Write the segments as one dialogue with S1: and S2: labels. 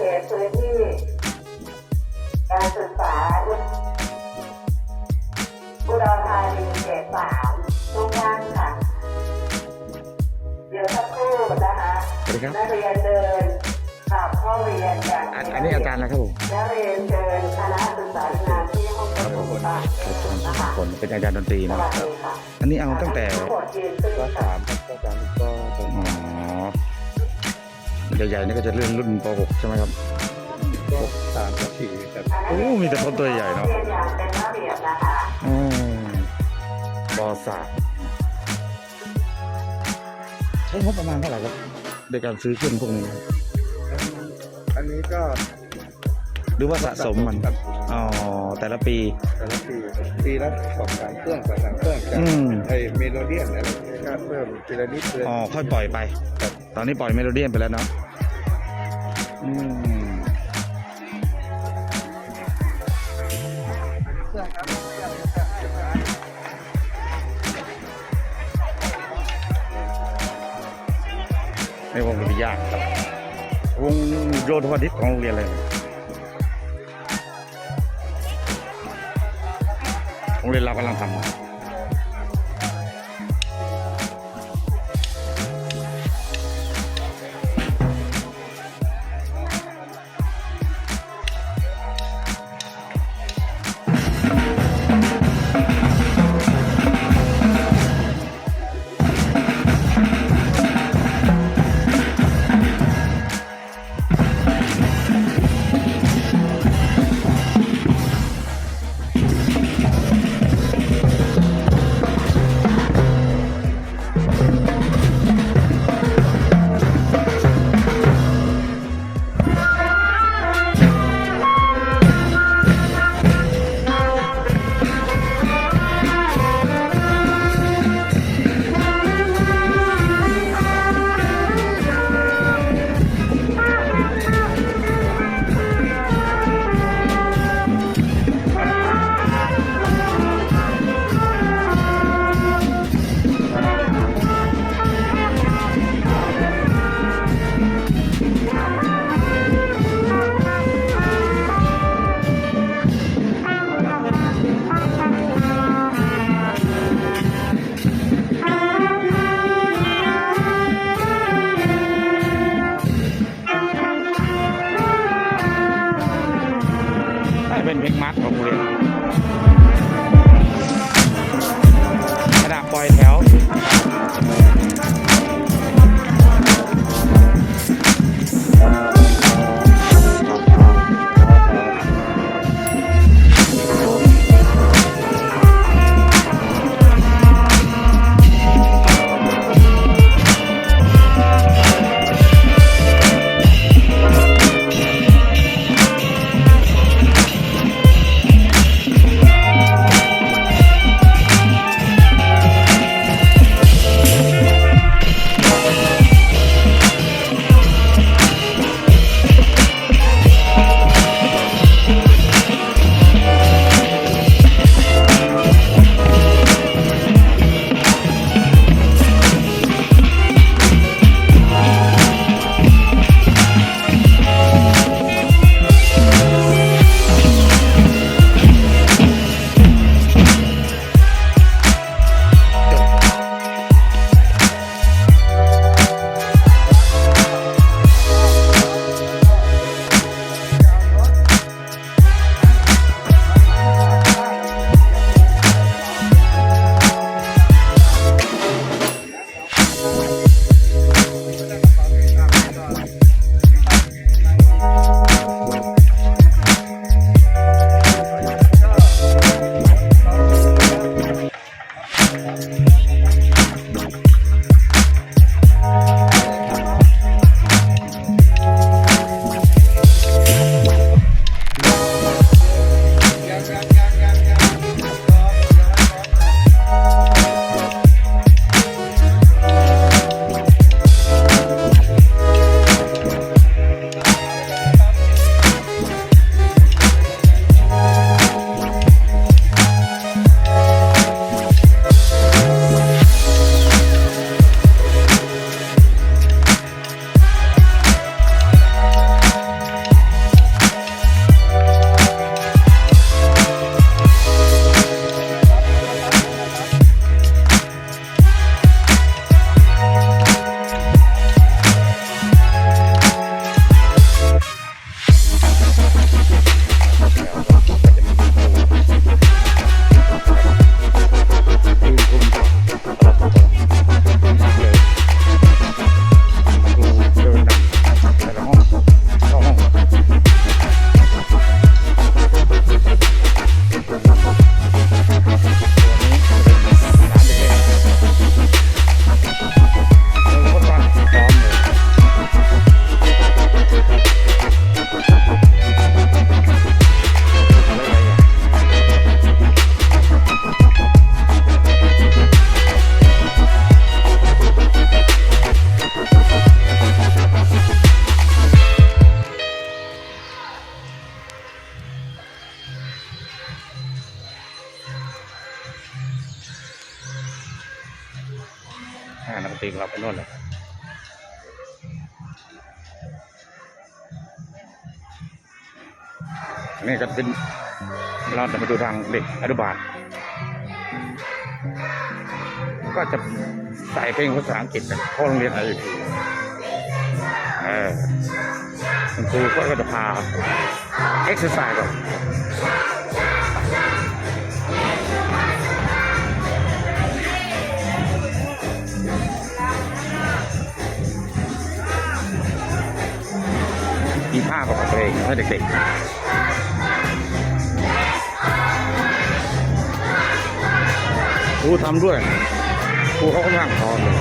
S1: เขตพื้นที่ การศึกษาอุดรธานีเขตสามทุกท่านค่ะ เดี๋ยวสักครู่นะคะ
S2: สวัสดีครับ
S1: นักเรียนเดินกลับห้องเรียนอย่าง
S2: อันอันนี้อาจารย์แล้วครับผม
S1: นักเรียนเชิญคณะศึกษาดูงานที่ห้องประชุมต่าง
S2: ครับผม
S1: นะคะ
S2: ผลเป็นอาจารย์ดนตรี
S1: ส
S2: เนาะ
S1: วัสดีค่ะ
S2: อันนี้เอาตั้งแต่
S1: ทั้งหมดยืนขึ้น
S3: ก็
S1: ค่ะ
S3: สามครับก็สามก็สอง
S2: อ๋อ ใหญ่ๆนี่ก็จะเรื่องรุ่นป .6 ใช่ไหมครับ
S3: ก็สามกับสี่ครับ
S2: โอ้มีแต่คนตัวใหญ่เนอะ
S1: รียนอย่างเป็นระเบียบนะคะ
S2: อืมปสามใช้งบประมาณเท่าไหร่ครับในการซื้อเครื่องพวกนี้ครับ
S3: อันนี้ก็
S2: หรือว่าสะสมมัน
S3: ครับ
S2: อ๋อแต่ละปี
S3: แต่ละปีปีละสองสามเครื่องสองสามเครื่องจาก
S2: อืม
S3: ไอเมโลเดียนอะไรก็เพิ่มทีละนิดเลย
S2: อ๋อค่อยปล่อยไป ตอนนี้ปล่อยเมโลเดียนไปแล้วเนาะ วงโยธวาทิตของโรงเรียนอะไรโรงเรียนเรากำลังทำ อ่านักดนตรีของเราไปโน่นเลยนี่ก็เป็นเราจะมาดูทางเด็กอนุบาลก็จะใส่เพลงภาษาอังกฤษกันเพราโรงเรียนอะไรเออคุณครูก็จะพาเอ็กซ์ไซส์ก่อน มีภาพประกอบเพลงให้เด็กๆครูทำด้วยครูเขาก็นั่งพร้อมเลย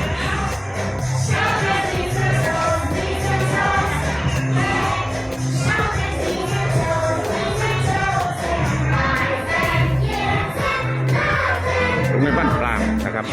S2: ตรงนี้บ้านกลางนะครับ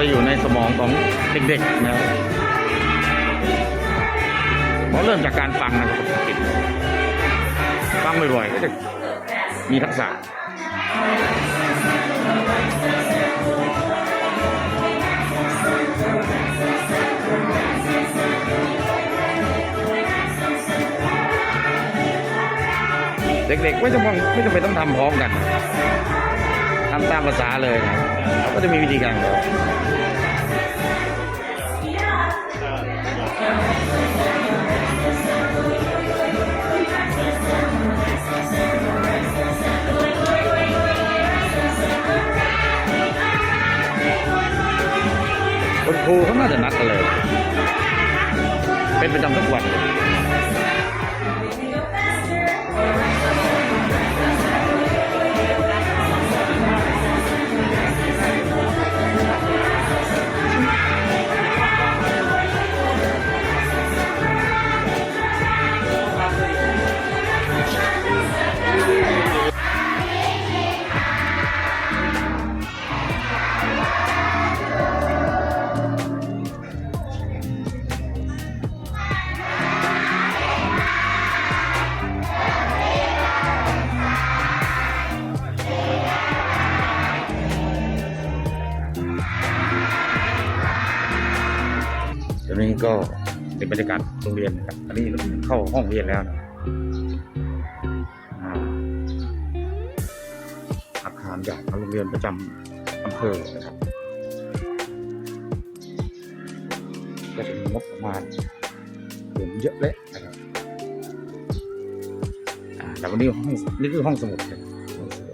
S2: ไปอยู่ในสมองของเด็กๆนะครับเพราะเริ่มจากการฟังนะครับกฤษฟังบ่อยๆก็จะมีทักษะเด็กๆไม่จำเป็นไม่จำเป็นต้องทำพร้อมกันทำตามภาษาเลยนะเขาก็จะมีวิธีการของเขา คุณครูเขาน่าจะนัดกันเลย เป็นประจำทุกวัน ตอนนี้ก็เป็นบรรยากาศโรงเรียนนะครับ อันนี้เราเข้าห้องเรียนแล้วนะอาคารใหญ่ของโรงเรียนประจำอำเภอนะครับ ก็จะมีงบประมาณเยอะเลยนะครับแต่วันนี้ห้องนี่คือห้องสมุดเลยห้องสมุด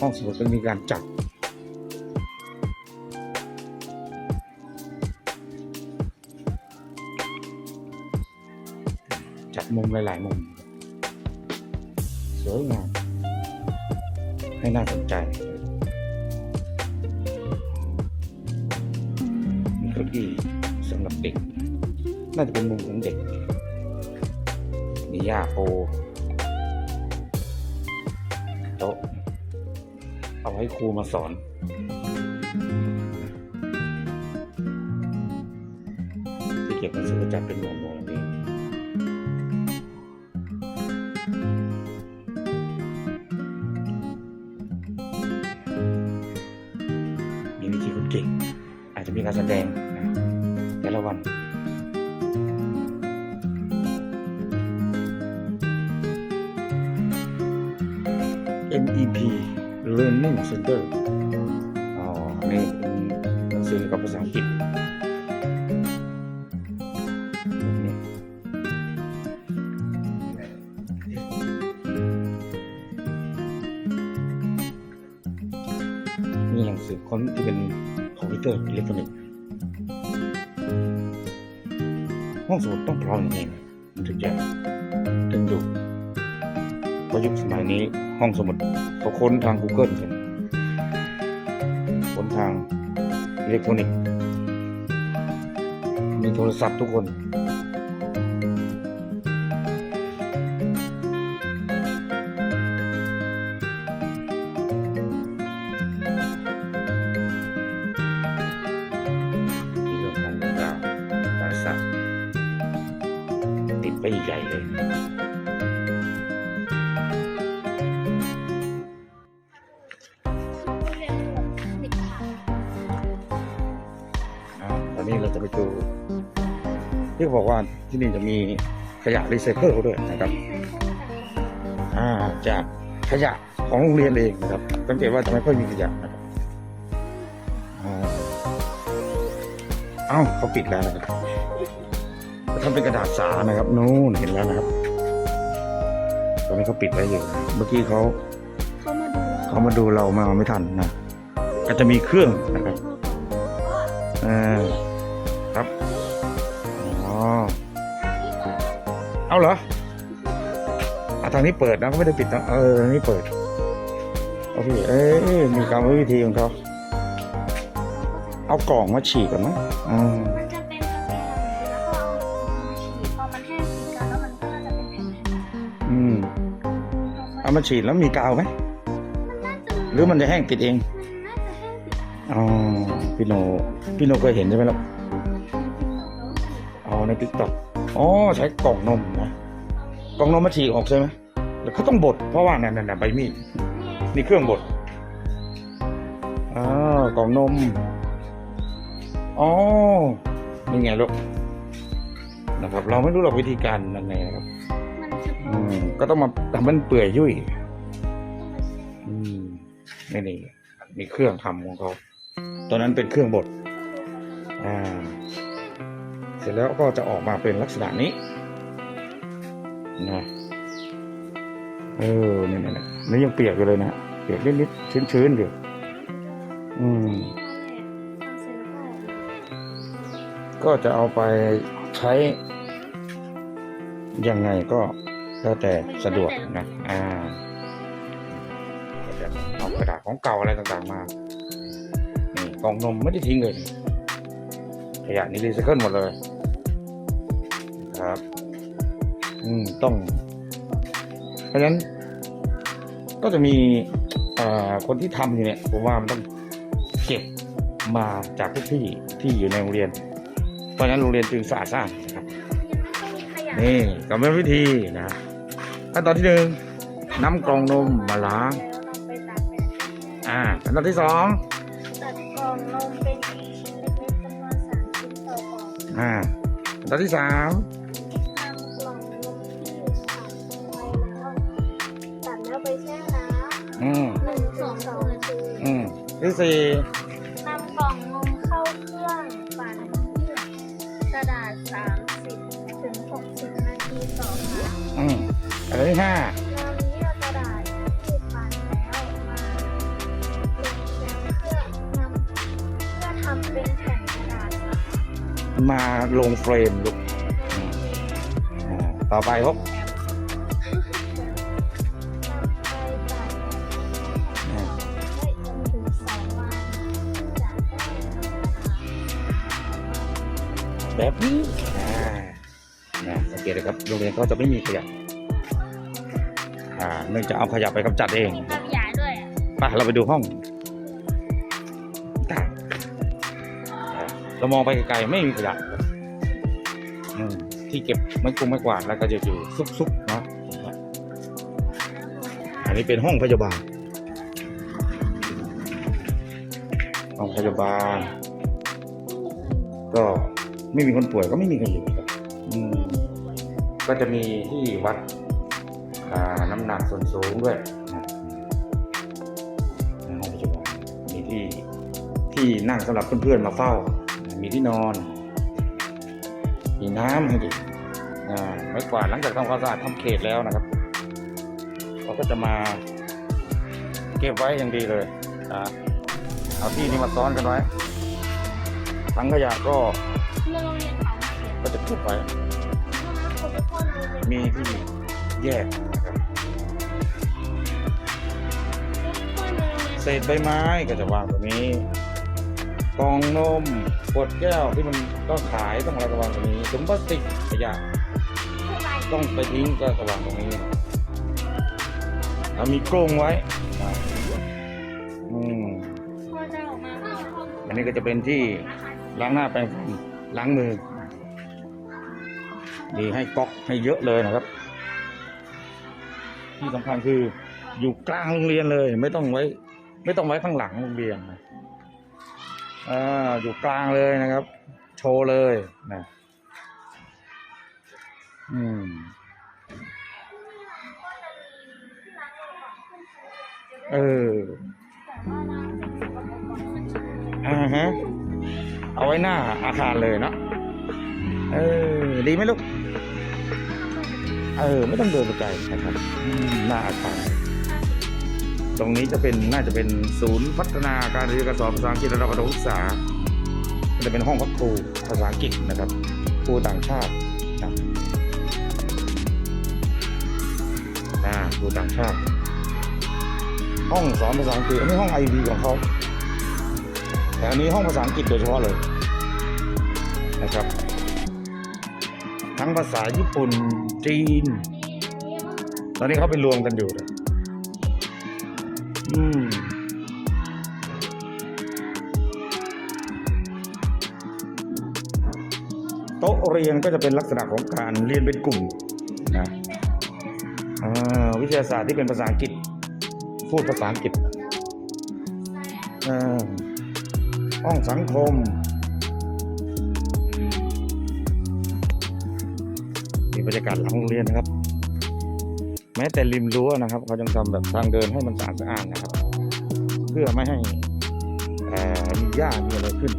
S2: ห้องสมุดเป็นมีการจัด มหลาย ๆ มุม สวยงาม ให้น่าสนใจมีเก้าอี้สำหรับเด็ก น่าจะเป็นมุมของเด็ก มีหญ้าโปโต๊ะ เอาไว้ครูมาสอนที่เก็บหนังสือจัดเป็นหมวดหมู่ เองมีวิธีคนเก่ง อาจจะมีการแสดงนะแต่ละวัน MEP Learning Center อ๋อนี่เป็นหนังสือเกี่ยวกับภาษาอังกฤษ ห้ององพร้อมอย่างนี้มันถึงจะดึงดูดเพราะยุคสมัยนี้ห้องสมุดเขาค้นทาง Google กันค้นทางอิเล็กทรอนิกส์มีโทรศัพท์ทุกคน อ่าตอนนี้เราจะไปดูที่เขาบอกว่าที่นี่จะมีขยะรีไซเคิลด้วยนะครับอ่าจากขยะของโรงเรียนเองนะครับสังเกตว่าจะไม่ค่อยมีขยะนะครับอ่าเอ้าเขาปิดแล้วนะครับเขาทำเป็นกระดาษสานะครับนู่นเห็นแล้วนะครับ ตอนนี้เขาปิดไว้อยู่นะเมื่อกี้เขา
S4: เขามาดู
S2: เขามาดูเรามาไม่ทันนะก็จะมีเครื่องนะครับเออ เอาเหรออะทางนี้เปิดนะก็ไม่ได้ปิดนะเออทางนี้เปิดโอเคเอ้ยมีกรรมวิธีของเขาเอากล่องมาฉีกกันมั้งอืม
S4: มันจะเป็นสเปรย์แล้วก็เอามาฉีดพอมันแห้งติดกันแล้วมันก็น่าจะเป็นแผ่น
S2: อืม
S4: ๆ
S2: เอามาฉีดแล้วมีกาวไหม
S4: มันน่าจะ
S2: หรือมันจะแห้งติดเอง
S4: มันน่าจะแห้งติด
S2: อ๋อพี่โนพี่โนเคยเห็นใช่ไหมล่ะอ๋อในทิกตอก อ๋อใช้กล่องนมนะกล่องนมมาฉีกออกใช่ไหมแล้วเขาต้องบด เพราะว่านั่นนั่นใบมีดนี่เครื่องบดอ๋อกล่องนมอ๋อนี่ไงลูกนะครับ เราไม่รู้หรอกวิธีการนั่นไงนะครับ
S4: มันเฉ
S2: อื
S4: พาะ
S2: มก็ต้องมาทำมันเปื่อยยุ่ยอืมนี่นี่มีเครื่องทำของเขาตอนนั้นเป็นเครื่องบดอ่าเส ร็จแล้วก็จะออกมาเป็นลักษณะนี้นะเออนี่นี่นี่นี่ยังเปียกอยู่เลยนะเปียกนิดๆชื้นๆอยู่อืมก็จะเอาไปใช้ยังไงก็แล้วแต่สะดวกนะ อ่าเอากระดาษของเก่าอะไรต่างๆมา นี่กล่องนมไม่ได้ทิ้งเลย ขยะนี่รีไซเคิลหมดเลย ครับ อืมต้อง เพราะฉะนั้น ก็จะมีเอ่อคนที่ทำอยู่เนี่ยผมว่ามันต้องเก็บมาจากทุกที่ที่อยู่ในโรงเรียน เพราะฉะนั้นโรงเรียนจึงสะอาดสะอาดนะครับนี่กรรมวิธีนะขั้นตอนที่หนึ่งนำกล่องนมมาล้าง
S4: ไปตากแดด
S2: อ่าขั้นตอนที่สอง
S4: ตัดกล่องนมเป็นชิ้นเล็กๆจำนวนสามชิ้นต่อกล่อง
S2: อ่าขั้นตอนที่สาม
S4: อืมหนึ่งสองสองนาที
S2: อืมที่สี่
S4: นำกล่องนมเข้าเครื่องปั่นกระดาษสามสิบถึงหกสิบนาทีต่อครั้ง
S2: อืมอันที่ห้านำ
S4: เยื่อกระดาษที่ปั่นแล้วมาลงแรมเพื่อนำเพื่อทำเป็นแผ่นกระดาษค่ะ
S2: มาลงเฟรมลูกอืมอ่าต่อไปครับ แบบนี้อ่านะสังเกตเลยครับโรงเรียนก็จะไม่มีขยะอ่าเนื่องจากเอาขยะไปกำจัดเอง
S4: กับยายด้วยอะ
S2: ไปเราไปดูห้องต่างเรามองไปไกลๆไม่มีขยะครับอืมที่เก็บไม้กวงไม้กวาดแล้วก็จะอยู่ซุกๆเนาะอันนี้เป็นห้องพยาบาล ห้องพยาบาล ก็ ไม่มีคนป่วยก็ไม่มีใครอยู่ครับอืมก็จะมีที่วัดอ่าน้ำหนักส่วนสูงด้วยนะในห้องพยาบาลมีที่ที่นั่งสำหรับเพื่อนๆมาเฝ้า มีที่นอน มีน้ำให้ดื่มอ่าไม้กวาดหลังจากทำความสะอาดทำเขตแล้วนะครับเขาก็จะมา เก็บไว้อย่างดีเลยนะเอาที่นี้มาซ้อนกันไว้ ถังขยะก็ก็จะ
S4: ทิ้งไป
S2: มีที่แยกเศษใบไม้ก็จะวางตรงนี้กองนมขวดแก้วที่มันก็ขายต้องอะไรก็วางตรงนี้ถุงพลาสติกขยะต้องไปทิ้งก็วางตรงนี้เรามีกรงไว้อืม
S4: อั
S2: นนี้ก็จะเป็นที่ ล้างหน้าแปรงฟันล้างมือมีให้ก๊อกให้เยอะเลยนะครับ ที่สำคัญคืออยู่กลางโรงเรียนเลย ไม่ต้องไว้ ไม่ต้องไว้ข้างหลังโรงเรียนนะอ่าอยู่กลางเลยนะครับ โชว์เลยนะอืมเอออ่าฮะ เอาไว้หน้าอาคารเลยเนาะเออดีไหมลูก เออ ไม่ต้องเดินไปไกลนะครับหน้าอาคารตรงนี้จะเป็นน่าจะเป็นศูนย์พัฒนาการเรียนการสอนภาษาอังกฤษระดับประถมศึกษาจะเป็นห้องพักครูภาษาอังกฤษนะครับครูต่างชาตินะครูต่างชาติ ห้องสอนภาษาอังกฤษอันนี้ห้องไอวีของเขา แต่อันนี้ห้องภาษาอังกฤษโดยเฉพาะเลยนะครับ ทั้งภาษาญี่ปุ่นจีน ตอนนี้เขาไปรวมกันอยู่นะอืมโต๊ะเรียนก็จะเป็นลักษณะของการเรียนเป็นกลุ่มนะวิทยาศาสตร์ที่เป็นภาษาอังกฤษ พูดภาษาอังกฤษอ่า ห้องสังคม มีบรรยากาศหลังโรงเรียนนะครับ แม้แต่ริมรั้วนะครับ เขายังทำแบบทางเดินให้มันสะอาดสะอาดนะครับ เพื่อไม่ให้มีหญ้ามีอะไรขึ้น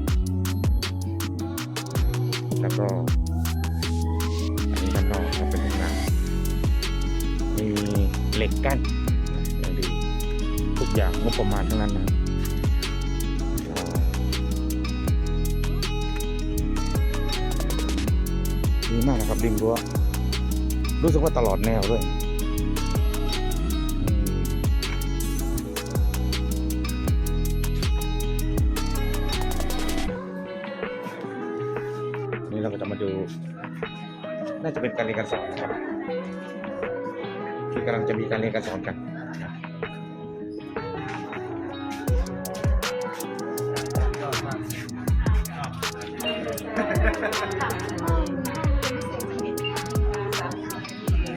S2: แล้วก็อันนี้ด้านนอกครับเป็นห้องน้ำมีเหล็กกั้นอย่างดีทุกอย่างงบประมาณทั้งนั้นนะครับ ดีมากนะครับริมรั้วรู้สึกว่าตลอดแนวด้วยนี่เราก็จะมาดู น่าจะเป็นการเรียนการสอนนะครับที่กำลังจะมีการเรียนการสอนกัน